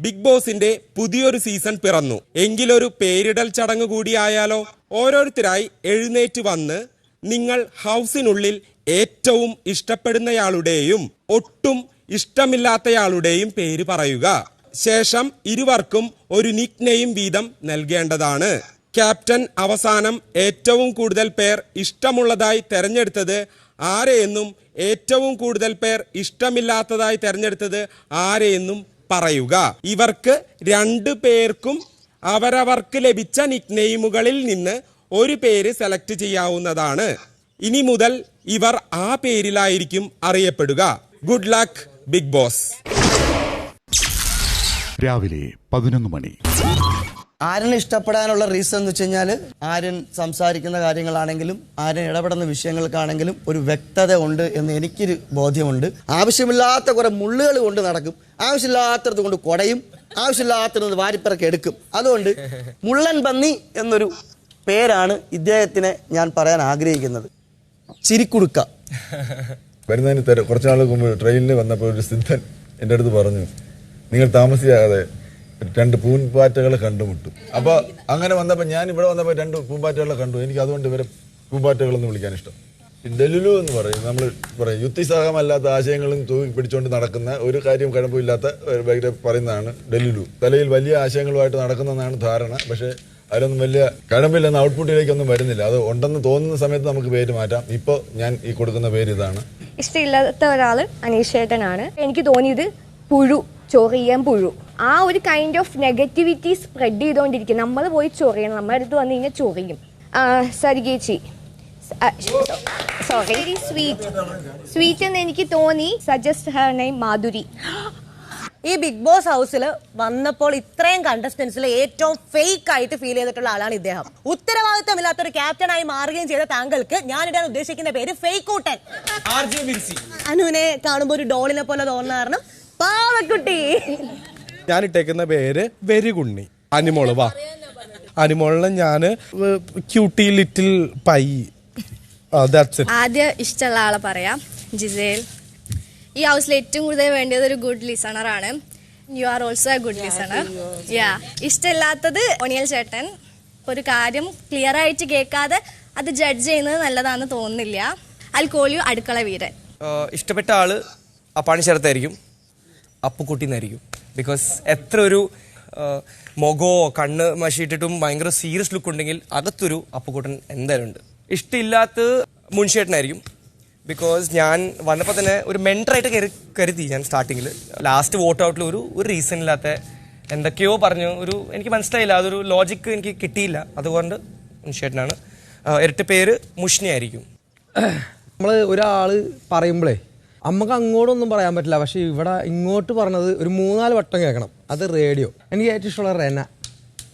Big ബോസിന്റെ പുതിയൊരു season പിറന്നു. എങ്കിലൊരു പേരിടൽ ചടങ്ങ് കൂടിയായാലോ? ഓരോരുത്തരായി എഴുന്നേറ്റ് വന്ന് നിങ്ങൾ ഹൗസിനുള്ളിൽ ഏറ്റവും ഇഷ്ടപ്പെടുന്നയാളുടെയും ഒട്ടും ഇഷ്ടമില്ലാത്തയാളുടെയും പേര് പറയുക. ശേഷം ഇരുവർക്കും ഒരു നിക് വീതം നൽകേണ്ടതാണ്. ക്യാപ്റ്റൻ അവസാനം ഏറ്റവും കൂടുതൽ പേർ ഇഷ്ടമുള്ളതായി തെരഞ്ഞെടുത്തത് ആരെയെന്നും ഏറ്റവും കൂടുതൽ പേർ ഇഷ്ടമില്ലാത്തതായി തെരഞ്ഞെടുത്തത് ആരെയെന്നും പറയുക. ഇവർക്ക് രണ്ടു പേർക്കും അവരവർക്ക് ലഭിച്ച നിക്നെയിമുകളിൽ നിന്ന് ഒരു പേര് സെലക്ട് ചെയ്യാവുന്നതാണ്. ഇനി മുതൽ ഇവർ ആ പേരിലായിരിക്കും അറിയപ്പെടുക. Good luck big boss. രാവിലെ പതിനൊന്ന് മണി. ആര്യനെ ഇഷ്ടപ്പെടാനുള്ള റീസൺ എന്ന് വെച്ച് കഴിഞ്ഞാൽ ആര്യൻ സംസാരിക്കുന്ന കാര്യങ്ങളാണെങ്കിലും ആര്യൻ ഇടപെടുന്ന വിഷയങ്ങൾക്കാണെങ്കിലും ഒരു വ്യക്തത ഉണ്ട് എന്ന് എനിക്കൊരു ബോധ്യമുണ്ട്. ആവശ്യമില്ലാത്ത കുറെ മുള്ളുകൾ കൊണ്ട് നടക്കും. ആവശ്യമില്ലാത്തടത്ത് കൊണ്ട് കൊടയും. ആവശ്യമില്ലാത്തത് വാരിപ്പിറക്കി എടുക്കും. അതുകൊണ്ട് മുള്ളൻ പന്നി എന്നൊരു പേരാണ് ഇദ്ദേഹത്തിനെ ഞാൻ പറയാൻ ആഗ്രഹിക്കുന്നത്. ചിരിക്കുടുക്ക. വരുന്നതിന് കുറച്ചു കുറച്ച് നാൾ മുമ്പ് ട്രെയിനിൽ വന്നപ്പോൾ ഒരു സിദ്ധൻ എന്റെ അടുത്ത് പറഞ്ഞു നിങ്ങൾ താമസിയാതെ രണ്ട് പൂമ്പാറ്റകളെ കണ്ടുമുട്ടും. അപ്പോൾ അങ്ങനെ വന്നപ്പോൾ ഞാൻ ഇവിടെ വന്നപ്പോൾ രണ്ട് പൂമ്പാറ്റകളെ കണ്ടു. എനിക്ക് അതുകൊണ്ട് ഇവരെ പൂമ്പാറ്റകളെന്ന് വിളിക്കാൻ ഇഷ്ടം. ഡെലുലു എന്ന് പറയും. നമ്മൾ പറയും യുക്തിസഹമല്ലാത്ത ആശയങ്ങളും തൂക്കി പിടിച്ചുകൊണ്ട് നടക്കുന്ന ഒരു കാര്യം കഴമ്പില്ലാത്ത പറയുന്നതാണ് ഡെലുലു. തലയിൽ വലിയ ആശയങ്ങളുമായിട്ട് നടക്കുന്നതാണ് ധാരണ. പക്ഷേ അതിലൊന്നും വലിയ കഴമ്പില്ലെന്ന് ഔട്ട്പുട്ടിലേക്കൊന്നും വരുന്നില്ല. അത് ഉണ്ടെന്ന് തോന്നുന്ന സമയത്ത് നമുക്ക് പേര് മാറ്റാം. ഇപ്പോൾ ഞാൻ ഈ കൊടുക്കുന്ന പേര് ഇതാണ്. ഇഷ്ടമില്ലാത്ത ഒരാൾ അനീഷേട്ടനാണ്. എനിക്ക് തോന്നിയത് പുഴു. ചൊറിയാൻ പുഴു. ആ ഒരു കൈൻഡ് ഓഫ് നെഗറ്റിവിറ്റി സ്പ്രെഡ് ചെയ്തുകൊണ്ടിരിക്കും നമ്മൾ പോയി ചൊറിയണം നമ്മുടെ അടുത്ത് വന്നു കഴിഞ്ഞാൽ ചൊറിയും സരികേച്ചി സോറി സ്വീറ്റ് സ്വീറ്റ് എന്ന് എനിക്ക് തോന്നി. Suggest her name Madhuri. ഈ ബിഗ് ബോസ് ഹൗസിൽ വന്നപ്പോൾ ഇത്രയും കണ്ടസ്റ്റൻസിൽ ഏറ്റവും ഫേക്ക് ആയിട്ട് ഫീൽ ചെയ്തിട്ടുള്ള ആളാണ് ഇദ്ദേഹം. ഉത്തരവാദിത്തമില്ലാത്ത ഒരു ക്യാപ്റ്റനായി മാറുകയും ചെയ്ത താങ്കൾക്ക് ഞാൻ ഇടാൻ ഉദ്ദേശിക്കുന്ന പേര് ഫേക്ക് കൂട്ടൻ അനുവിനെ കാണുമ്പോൾ ഒരു ഡോളിനെ പോലെ തോന്നുന്ന കാരണം പാവക്കുട്ടി ഞാൻ ഇട്ടേക്കുന്ന പേര് വെരികുണ്ണി. അനിമോൾ വാ. അനിമോളിനെ ഞാൻ cutie little pie that's it ആദ്യം ഇഷ്ടമുള്ള ആളെ പറയാം ജിസേൽ. ഈ ഹൗസിൽ ഏറ്റവും കൂടുതൽ വേണ്ടത് ഒരു ഗുഡ് ലിസണർ ആണ്. You are also a good listener yeah ഇഷ്ടമില്ലാത്തത് ഒണിയൽ ചേട്ടൻ. ഒരു കാര്യം ക്ലിയർ ആയിട്ട് കേൾക്കാതെ അത് ജഡ്ജ് ചെയ്യുന്നത് നല്ലതാണെന്ന് തോന്നുന്നില്ല. അൽ കോളിയു അടുക്കള വീരൻ. ഇഷ്ടപ്പെട്ട ആൾ അപ്പാണി ശരത്തായിരിക്കും. അപ്പുക്കുട്ടി എന്നായിരിക്കും ബിക്കോസ് എത്ര ഒരു മുഖോ കണ്ണ് മഷിയിട്ടിട്ടും ഭയങ്കര സീരിയസ് ലുക്ക് ഉണ്ടെങ്കിൽ അകത്തൊരു അപ്പുക്കുട്ടൻ എന്തായാലും ഉണ്ട്. ഇഷ്ടമില്ലാത്ത മുൻഷേട്ടനായിരിക്കും. ബിക്കോസ് ഞാൻ വന്നപ്പോൾ തന്നെ ഒരു മെന്ററായിട്ട് കരു കരുതി ഞാൻ സ്റ്റാർട്ടിങ്ങിൽ ലാസ്റ്റ് വോട്ട് ഔട്ടിൽ ഒരു ഒരു റീസൺ ഇല്ലാത്ത എന്തൊക്കെയോ പറഞ്ഞു. ഒരു എനിക്ക് മനസ്സിലായില്ല. അതൊരു ലോജിക്ക് എനിക്ക് കിട്ടിയില്ല. അതുകൊണ്ട് മുൻഷേട്ടനാണ്. ഇരട്ട പേര് മുഷ്നി ആയിരിക്കും. നമ്മൾ ഒരാൾ പറയുമ്പോഴേ നമുക്ക് അങ്ങോട്ടൊന്നും പറയാൻ പറ്റില്ല. പക്ഷെ ഇവിടെ ഇങ്ങോട്ട് പറഞ്ഞത് ഒരു മൂന്നാൽ വട്ടം കേൾക്കണം. അത് റേഡിയോ. എനിക്ക് ഏറ്റവും ഇഷ്ടമുള്ള റെന.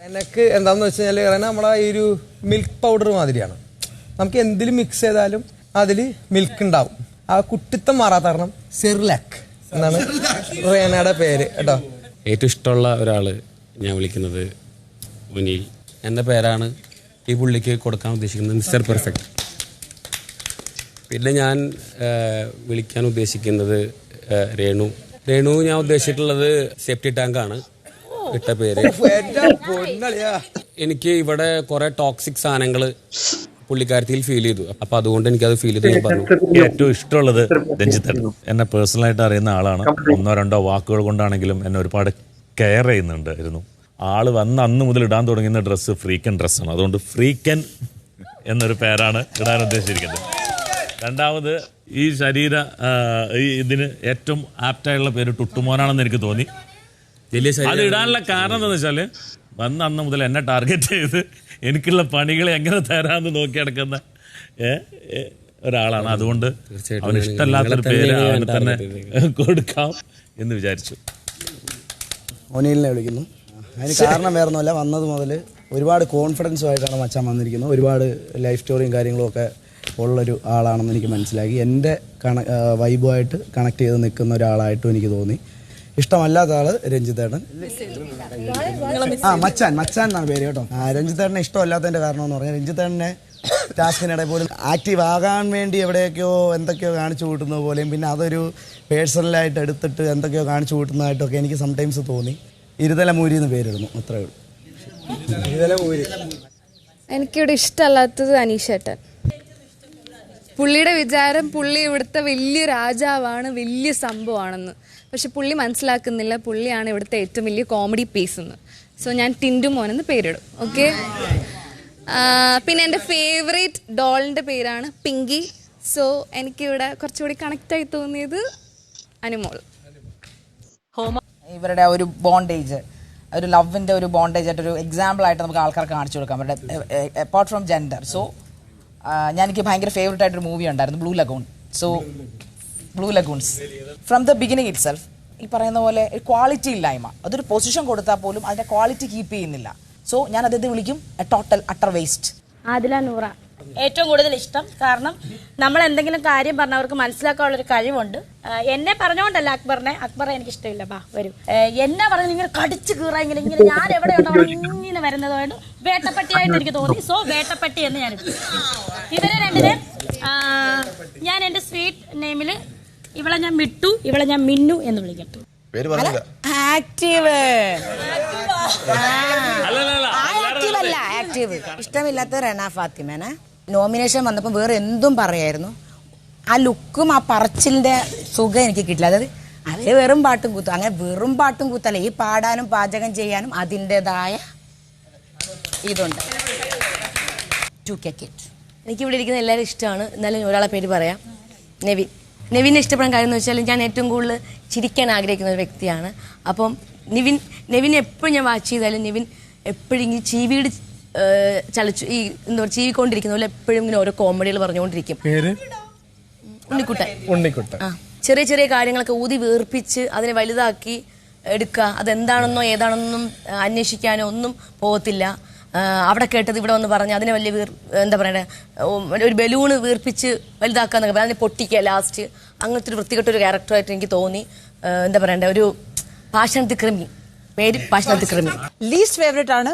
റെനക്ക് എന്താണെന്ന് വെച്ച് കഴിഞ്ഞാൽ റെന നമ്മുടെ ഈ ഒരു മിൽക്ക് പൗഡർ മാതിരിയാണ്. നമുക്ക് എന്തിലും മിക്സ് ചെയ്താലും അതിൽ മിൽക്ക് ഉണ്ടാവും ആ കുട്ടിത്തം മാറാത്ത കാരണം സെർലാക്ക് എന്നാണ് റേനയുടെ പേര് കേട്ടോ. ഏറ്റവും ഇഷ്ടമുള്ള ഒരാൾ ഞാൻ വിളിക്കുന്നത് മുനിൽ എന്റെ പേരാണ് ഈ പുള്ളിക്ക് കൊടുക്കാൻ ഉദ്ദേശിക്കുന്നത് മിസ്റ്റർ പെർഫെക്റ്റ്. പിന്നെ ഞാൻ വിളിക്കാൻ ഉദ്ദേശിക്കുന്നത് രേണു. രേണു ഞാൻ ഉദ്ദേശിച്ചിട്ടുള്ളത് സേഫ്റ്റി ടാങ്കാണ്. ഇട്ട പേര്. എനിക്ക് ഇവിടെ കുറെ ടോക്സിക് സാധനങ്ങൾ പുള്ളിക്കാരത്തിൽ ഫീൽ ചെയ്തു. അപ്പൊ അതുകൊണ്ട് എനിക്ക് എനിക്കത് ഫീൽ ചെയ്തു ഞാൻ പറഞ്ഞു. ഏറ്റവും ഇഷ്ടമുള്ളത് രഞ്ജിത്ത് എന്നെ പേഴ്സണലായിട്ട് അറിയുന്ന ആളാണ്. ഒന്നോ രണ്ടോ വാക്കുകൾ കൊണ്ടാണെങ്കിലും എന്നെ ഒരുപാട് കെയർ ചെയ്യുന്നുണ്ടായിരുന്നു. ആൾ വന്ന് അന്ന് മുതൽ ഇടാൻ തുടങ്ങുന്ന ഡ്രസ്സ് ഫ്രീക്കൻ ഡ്രസ്സാണ് അതുകൊണ്ട് ഫ്രീക്കൻ എന്നൊരു പേരാണ് ഇടാൻ ഉദ്ദേശിച്ചിരിക്കുന്നത്. രണ്ടാമത് ഈ ശരീര ഈ ഇതിന് ഏറ്റവും ആപ്റ്റായുള്ള പേര് ടുട്ടുമോനാണെന്ന് എനിക്ക് തോന്നി. വലിയ ശരീരം- അത് ഇടാനുള്ള കാരണം എന്താണെന്ന് വെച്ചാൽ വന്ന അന്ന് മുതൽ എന്നെ ടാർഗറ്റ് ചെയ്ത് എനിക്കുള്ള പണികളെ എങ്ങനെ തരാമെന്ന് നോക്കി നടക്കുന്ന ഒരാളാണ്. അതുകൊണ്ട് അവന് ഇഷ്ടമല്ലാത്തൊരു പേര് അവന് തന്നെ കൊടുക്കാം എന്ന് വിചാരിച്ചു. ഒനീലിനെ വിളിക്കുന്നു. അതിന് കാരണം വേറെ ഒന്നുമല്ല വന്നത് മുതൽ ഒരുപാട് കോൺഫിഡൻസുമായിട്ടാണ് മച്ചാൻ വന്നിരിക്കുന്നത്. ഒരുപാട് ലൈഫ് സ്റ്റോറിയും കാര്യങ്ങളും ഒക്കെ ഉള്ളൊരു ആളാണെന്ന് എനിക്ക് മനസ്സിലാക്കി എന്റെ കണ വൈബുമായിട്ട് കണക്ട് ചെയ്ത് നിൽക്കുന്ന ഒരാളായിട്ടും എനിക്ക് തോന്നി. ഇഷ്ടമല്ലാത്ത ആൾ രഞ്ജിത്തേട്ടൻ. ആ മച്ചാൻ മച്ചാൻ എന്നാണ് പേര് കേട്ടോ. ആ രഞ്ജിത്തേട്ടനെ ഇഷ്ടമല്ലാത്തതിന്റെ കാരണം എന്ന് പറഞ്ഞാൽ രഞ്ജിത്തേട്ടനെ ടാസ്കിനിടെ പോലും ആക്റ്റീവ് ആകാൻ വേണ്ടി എവിടെയൊക്കെയോ എന്തൊക്കെയോ കാണിച്ചു കൂട്ടുന്നത് പോലെയും പിന്നെ അതൊരു പേഴ്സണലായിട്ട് എടുത്തിട്ട് എന്തൊക്കെയോ കാണിച്ചു കൂട്ടുന്നതായിട്ടൊക്കെ എനിക്ക് സംടൈംസ് തോന്നി. ഇരുതല മൂരി എന്ന് പേരിടുന്നു അത്രേ ഉള്ളൂ. എനിക്കിവിടെ ഇഷ്ടമല്ലാത്തത് അനീഷേട്ടൻ. പുള്ളിയുടെ വിചാരം പുള്ളി ഇവിടുത്തെ വലിയ രാജാവാണ് വലിയ സംഭവമാണെന്ന്. പക്ഷെ പുള്ളി മനസ്സിലാക്കുന്നില്ല പുള്ളിയാണ് ഇവിടുത്തെ ഏറ്റവും വലിയ കോമഡി പീസ് എന്ന്. സോ ഞാൻ ടിൻഡു മോൻ എന്ന് പേരിടും ഓക്കെ പിന്നെ എന്റെ ഫേവറേറ്റ് ഡോളിന്റെ പേരാണ് പിങ്കി. സോ എനിക്കിവിടെ കുറച്ചുകൂടി കണക്റ്റായി തോന്നിയത് അനുമോൾ. ഇവരുടെ ഒരു ബോണ്ടേജ് ഒരു ലവിന്റെ ഒരു ബോണ്ടേജ് ആയിട്ട് ഒരു എക്സാമ്പിൾ ആയിട്ട് നമുക്ക് ആൾക്കാർക്ക് കാണിച്ചു കൊടുക്കാം. അവരുടെ അപ്പാർട്ട് ഫ്രം ജെൻഡർ സോ ഞാൻ എനിക്ക് ഭയങ്കര ഫേവറേറ്റ് ആയിട്ടൊരു മൂവി ഉണ്ടായിരുന്നു blue lagoon so blue lagoons from the beginning itself ഈ പറയുന്ന പോലെ ക്വാളിറ്റി ഇല്ലായ്മ. അതൊരു പൊസിഷൻ കൊടുത്താൽ പോലും അതിന്റെ ക്വാളിറ്റി കീപ്പ് ചെയ്യുന്നില്ല. സോ ഞാൻ അദ്ദേഹത്തെ വിളിക്കും a total utter waste Adila Noora. ഏറ്റവും കൂടുതൽ ഇഷ്ടം. കാരണം നമ്മൾ എന്തെങ്കിലും കാര്യം പറഞ്ഞവർക്ക് അവർക്ക് മനസ്സിലാക്കാനുള്ള ഒരു കഴിവുണ്ട് എന്നെ പറഞ്ഞുകൊണ്ടല്ല അക്ബറിനെ. അക്ബറെ എനിക്ക് ഇഷ്ടമില്ല. ബാ വരും. എന്നെ പറഞ്ഞ് ഇങ്ങനെ കടിച്ചു കീറാ ഇങ്ങനെ ഇങ്ങനെ ഞാൻ എവിടെ ഉണ്ടോ ഇങ്ങനെ വരുന്നതുകൊണ്ട് വേട്ടപ്പട്ടിയായിട്ട് എനിക്ക് തോന്നി. സോ വേട്ടപ്പട്ടി എന്ന് ഞാൻ. ഇവരെ രണ്ടിനെ ഞാൻ എന്റെ സ്വീറ്റ് നെയിമിൽ ഇവളെ ഞാൻ മിട്ടു ഇവളെ ഞാൻ മിന്നു എന്ന് വിളിക്കട്ടു ആക്റ്റീവ്. ആക്റ്റീവ്. അല്ല ആക്റ്റീവ്. ഇഷ്ടമില്ലാത്ത റെന ഫാത്തിമേനെ. നോമിനേഷൻ വന്നപ്പോൾ വേറെ എന്തും പറയായിരുന്നു. ആ ലുക്കും ആ പറച്ചിലിന്റെ സുഖം എനിക്ക് കിട്ടില്ല. അതായത് അവർ വെറും പാട്ടും കൂത്തും അങ്ങനെ വെറും പാട്ടും കൂത്തല്ല ഈ പാടാനും പാചകം ചെയ്യാനും അതിന്റെതായ ഇതുണ്ട്. ടു കിറ്റ് എനിക്കിവിടെ ഇരിക്കുന്ന എല്ലാവരും ഇഷ്ടമാണ്. എന്നാലും ഒരാളെ പേര് പറയാം. നെവിൻ. നെവിനെ ഇഷ്ടപ്പെടാൻ കാര്യം എന്ന് വെച്ചാൽ ഞാൻ ഏറ്റവും കൂടുതൽ ചിരിക്കാൻ ആഗ്രഹിക്കുന്ന ഒരു വ്യക്തിയാണ്. അപ്പം നിവിൻ നെവിൻ എപ്പോഴും ഞാൻ വാച്ച് ചെയ്താലും നിവിൻ എപ്പോഴും ഈ ചീവിയുടെ ചലിച്ചു ഈ എന്താ പറയുക ചീവിക്കൊണ്ടിരിക്കുന്ന പോലെ എപ്പോഴും ഇങ്ങനെ ഓരോ കോമഡികൾ പറഞ്ഞുകൊണ്ടിരിക്കും. പേര്? ഉണ്ണിക്കുട്ടൻ. ഉണ്ണിക്കുട്ടൻ. ആ ചെറിയ ചെറിയ കാര്യങ്ങളൊക്കെ ഊതി വീർപ്പിച്ച് അതിനെ വലുതാക്കി എടുക്കുക. അതെന്താണെന്നോ ഏതാണെന്നും അന്വേഷിക്കാനോ ഒന്നും പോകത്തില്ല. അവിടെ കേട്ടത് ഇവിടെ വന്ന് പറഞ്ഞ് അതിനെ വലിയ വീർ എന്താ പറയണേ ഒരു ബലൂണ് വീർപ്പിച്ച് വലുതാക്കാന്നൊക്കെ പറയാം അതിനെ പൊട്ടിക്കുക ലാസ്റ്റ് അങ്ങനത്തെ ഒരു വൃത്തികെട്ട ഒരു ക്യാരക്ടറായിട്ട് എനിക്ക് തോന്നി. എന്താ പറയണ്ടേ ഒരു പാഷണത്തി ക്രിമി പേര് പാഷണത്തി ക്രിമി ലീസ്റ്റ് ഫേവറേറ്റ് ആണ്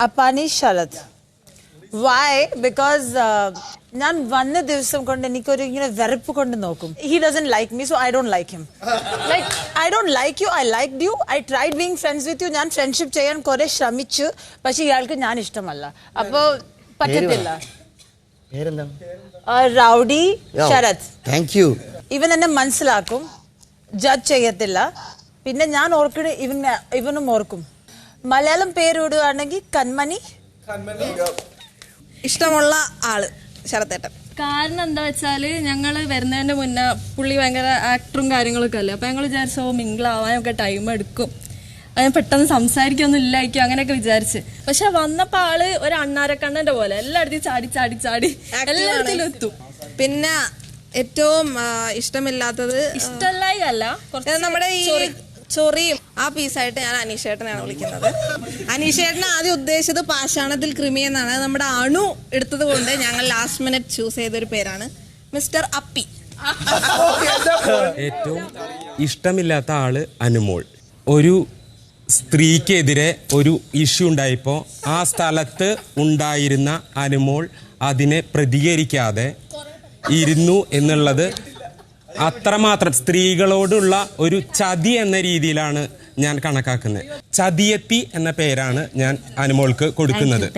അപ്പാനി ശരത്. വൈ ബിക്കോസ് ഞാൻ വന്ന ദിവസം കൊണ്ട് എനിക്കൊരു ഇങ്ങനെ വെറുപ്പ് കൊണ്ട് നോക്കും. He doesn't like me so I don't like him like I don't like you I like you I tried being friends with you ഞാൻ ഫ്രണ്ട്ഷിപ്പ് ചെയ്യാൻ കുറെ ശ്രമിച്ചു. പക്ഷെ ഇയാൾക്ക് ഞാൻ ഇഷ്ടമല്ല. അപ്പോ പറ്റത്തില്ല. റൗഡി ശരത്. താങ്ക് യു ഇവൻ എന്നെ മനസ്സിലാക്കും. ജഡ്ജ് ചെയ്യത്തില്ല. പിന്നെ ഞാൻ ഓർക്കണ ഇവൻ ഇവനും ഓർക്കും. മലയാളം പേരിടുകയാണെങ്കിൽ കൺമണി. ഇഷ്ടമുള്ള ആൾ ശരത്തേട്ടൻ. കാരണം എന്താ വെച്ചാൽ ഞങ്ങൾ വരുന്നതിന്റെ മുന്നേ പുള്ളി ഭയങ്കര ആക്ടറും കാര്യങ്ങളൊക്കെ അല്ലേ? അപ്പൊ ഞങ്ങൾ വിചാരിച്ചു ഓ മിങ്കിളാവാനൊക്കെ ടൈം എടുക്കും. ഞാൻ പെട്ടെന്ന് സംസാരിക്കൊന്നും ഇല്ലായിരിക്കും അങ്ങനെയൊക്കെ വിചാരിച്ച്. പക്ഷെ വന്നപ്പോ ആൾ ഒരു അണ്ണാരക്കണ്ണന്റെ പോലെ എല്ലായിടത്തും ചാടി ചാടി ചാടി. എല്ലായിടത്തിലും എത്തും. പിന്നെ ഏറ്റവും ഇഷ്ടമില്ലാത്തത് ഇഷ്ടമല്ലായി അല്ല കുറച്ച് നമ്മുടെ ഈ ചൊറിയും ആ പീസായിട്ട് ഞാൻ അനീഷേട്ടനാണ് വിളിക്കുന്നത്. അനീഷേട്ടൻ ആദ്യം ഉദ്ദേശിച്ചത് പാഷാണത്തിൽ കൃമി എന്നാണ്. നമ്മുടെ അണു എടുത്തത് കൊണ്ട് ഞങ്ങൾ ലാസ്റ്റ് മിനിറ്റ് ചൂസ് ചെയ്തൊരു പേരാണ്. മിസ്റ്റർ അപ്പി. ഏറ്റവും ഇഷ്ടമില്ലാത്ത ആൾ അനുമോൾ. ഒരു സ്ത്രീക്കെതിരെ ഒരു ഇഷ്യൂ ഉണ്ടായപ്പോൾ ആ സ്ഥലത്ത് ഉണ്ടായിരുന്ന അനുമോൾ അതിനെ പ്രതികരിക്കാതെ ഇരുന്നു എന്നുള്ളത് അത്രമാത്രം സ്ത്രീകളോടുള്ള ഒരു ചതി എന്ന രീതിയിലാണ് ഞാൻ കണക്കാക്കുന്നത്. ചതിയത്തി എന്ന പേരാണ് ഞാൻ അനുമോൾക്ക് കൊടുക്കുന്നത്.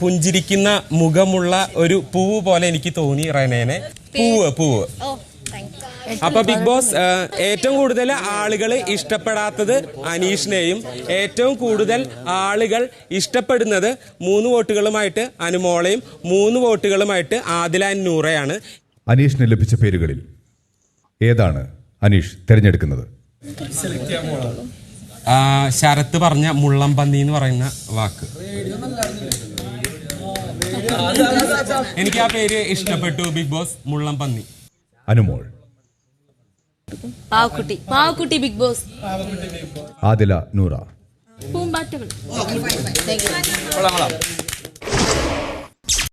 പുഞ്ചിരിക്കുന്ന മുഖമുള്ള ഒരു പൂവ് പോലെ എനിക്ക് തോന്നി റനേനെ. പൂവ് പൂവ്. അപ്പൊ ബിഗ് ബോസ് ഏറ്റവും കൂടുതൽ ആളുകൾ ഇഷ്ടപ്പെടാത്തത് അനീഷിനെയും ഏറ്റവും കൂടുതൽ ആളുകൾ ഇഷ്ടപ്പെടുന്നത് മൂന്ന് വോട്ടുകളുമായിട്ട് അനുമോളയും മൂന്ന് വോട്ടുകളുമായിട്ട് ആദില നൂറയാണ് അനീഷിന് ലഭിച്ച പേരുകളിൽ ഏതാണ് അനീഷ് തിരഞ്ഞെടുക്കുന്നത്? ആ, ശരത്ത് പറഞ്ഞ മുള്ളംപന്നി എന്ന് പറയുന്ന വാക്ക്. എനിക്ക് ആ പേര് ഇഷ്ടപ്പെട്ടു ബിഗ് ബോസ് മുള്ളംപന്നി അനുമോൾ. പാവക്കുട്ടി. പാവക്കുട്ടി ബിഗ് ബോസ്. ആദില നൂറ. പൂമ്പാറ്റകൾ